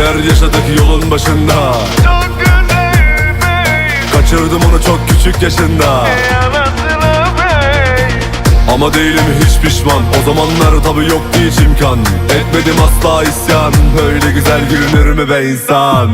neler yaşadık yolun başında? Çok Kaçırdım onu çok küçük yaşında. Ama değilim hiç pişman. O zamanlar tabi yoktu hiç imkan. Etmedim asla isyan. Böyle güzel gülünür mü be insan?